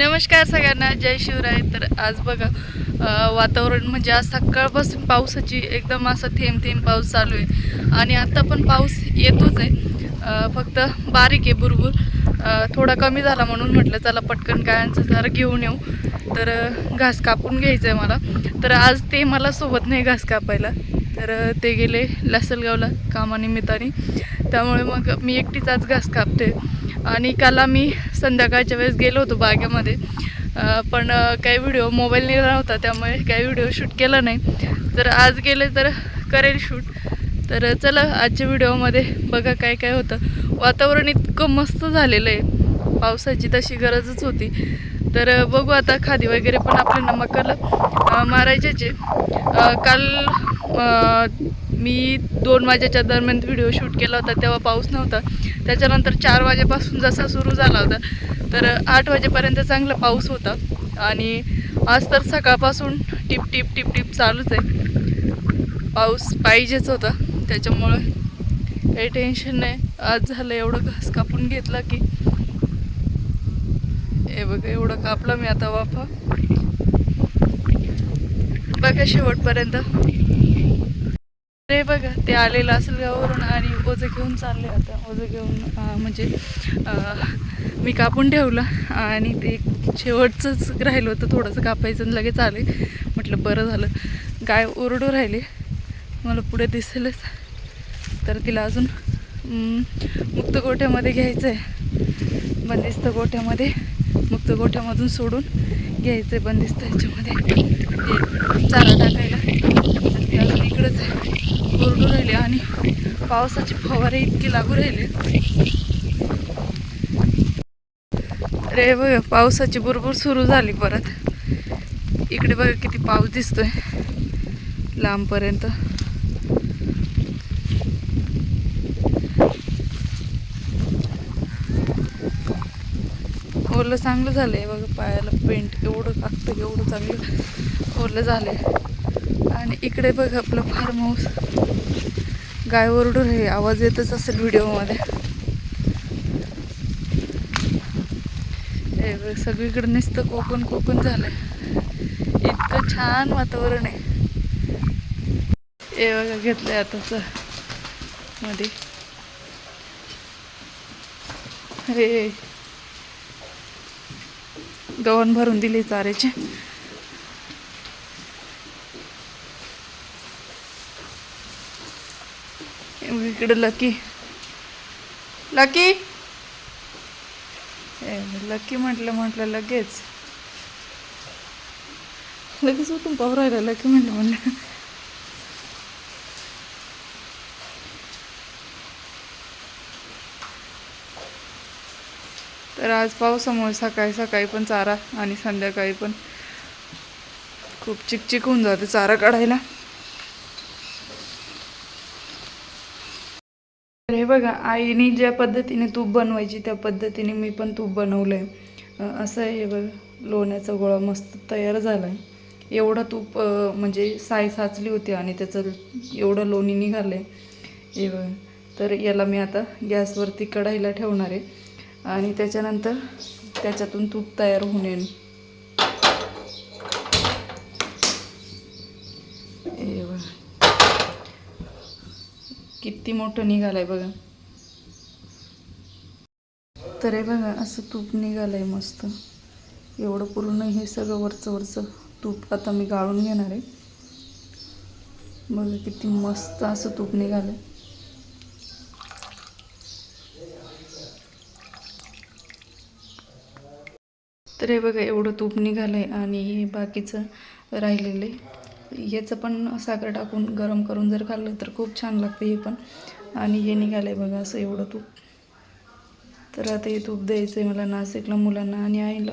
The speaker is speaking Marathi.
नमस्कार सगळ्यांना जय शिवराय. तर आज बघा वातावरण म्हणजे आज सकाळपासून पावसाची एकदम असा थेंब थेंब पाऊस चालू आहे. आणि आत्ता पण पाऊस येतोच आहे. फक्त बारीक आहे बुरबुर. थोडा कमी झाला म्हणून म्हटलं चला पटकन गायांचं जरा घेऊन येऊ. तर घास कापून घ्यायचं आहे मला. तर आज ते मला सोबत नाही घास कापायला. तर ते गेले लासलगावला कामानिमित्ताने. त्यामुळे मग मी एकटीच आज घास कापते आणि काल आम्ही संध्याकाळच्या वेळेस गेलो होतो बागेमध्ये. पण काही व्हिडिओ मोबाईल नेला होता त्यामुळे काही व्हिडिओ शूट केला नाही. तर आज गेले तर करेल शूट. तर चला आजच्या व्हिडिओमध्ये बघा काय काय होतं. वातावरण इतकं मस्त झालेलं आहे. पावसाची तशी गरजच होती. तर बघू आता खादी वगैरे पण आपल्याला मकाला मारायच्याचे. काल मी दोन वाजेच्या दरम्यान व्हिडिओ शूट केला होता तेव्हा पाऊस नव्हता. त्याच्यानंतर चार वाजेपासून जसा सुरू झाला होता तर आठ वाजेपर्यंत चांगला पाऊस होता. आणि आज तर सकाळपासून टिप टिप टिप टिप चालूच आहे. पाऊस पाहिजेच होता. त्याच्यामुळं काही टेन्शन नाही. आज झालं एवढं घास कापून घेतला की हे बघा एवढं कापलं मी आता वाफा. बघा शेवटपर्यंत. ते बघा ते आलेलं असेल गावावरून आणि ओझं घेऊन चालले आता. ओझं घेऊन म्हणजे मी कापून ठेवलं आणि ते शेवटचंच राहिलं होतं. थोडंसं कापायचं आणि लगेच आले. म्हटलं बरं झालं. गाय ओरडू राहिली. मला पुढे दिसेलच. तर तिला अजून मुक्त गोठ्यामध्ये घ्यायचं आहे बंदिस्त गोठ्यामध्ये मुक्त गोठ्यामधून सोडून घ्यायचं आहे बंदिस्त ह्याच्यामध्ये. ते चारा टाकायला तर ती अजून इकडंच आहे ओरडू राहिले आणि पावसाची फवारे इतकी लागू राहिले. रे बघ पावसाची बुरबुर सुरू झाली परत. इकडे बघ किती पाऊस दिसतोय. लांबपर्यंत. ओलं चांगलं झालंय बघा पायाला पेंट एवढं लागतं एवढं चांगलं ओलं झालंय. आणि इकडे बघ आपलं फार्म हाऊस गाय ओरडून हे आवाज येतच असेल व्हिडिओमध्ये. हे बघ सगळीकडे नुसतं कोकण कोकण झालंय. इतकं छान वातावरण आहे. हे बघा घेतलंय आताच मध्ये हे गव्हाण भरून दिले चाऱ्याचे. इकडे लकी लकी लकी म्हटलं म्हटलं लगेच. लगेच उठून पाहू राहिला लकी म्हटलं म्हणलं तर आज पावसामुळे सकाळी सकाळी पण चारा आणि संध्याकाळी पण खूप चिकचिक होऊन जाते चारा काढायला. तर हे बघा आईने ज्या पद्धतीने तूप बनवायची त्या पद्धतीने मी पण तूप बनवलं आहे असं आहे हे बघा लोण्याचा गोळा मस्त तयार झाला आहे एवढं तूप म्हणजे साय साचली होती आणि त्याचं एवढं लोणी निघालं आहे हे बघा तर याला मी आता गॅसवरती कढाईला ठेवणार आहे. आणि त्याच्यानंतर त्याच्यातून तूप तयार होऊन हे बघा. किती मोठं निघालंय बघा. तर हे बघा असं तूप निघालंय मस्त. एवढं पूर्ण हे सगळं वरचं वरचं तूप आता मी गाळून घेणार आहे. बघा किती मस्त असं तूप निघालंय. तर हे बघा एवढं तूप निघालंय आणि हे बाकीचं राहिलेलं आहे. याचं पण साखर टाकून गरम करून जर खाल्लं तर खूप छान लागतं हे पण. आणि हे निघालं आहे बघा असं एवढं तूप. तर आता हे तूप द्यायचं आहे मला नाशिकला मुलांना आणि आईला.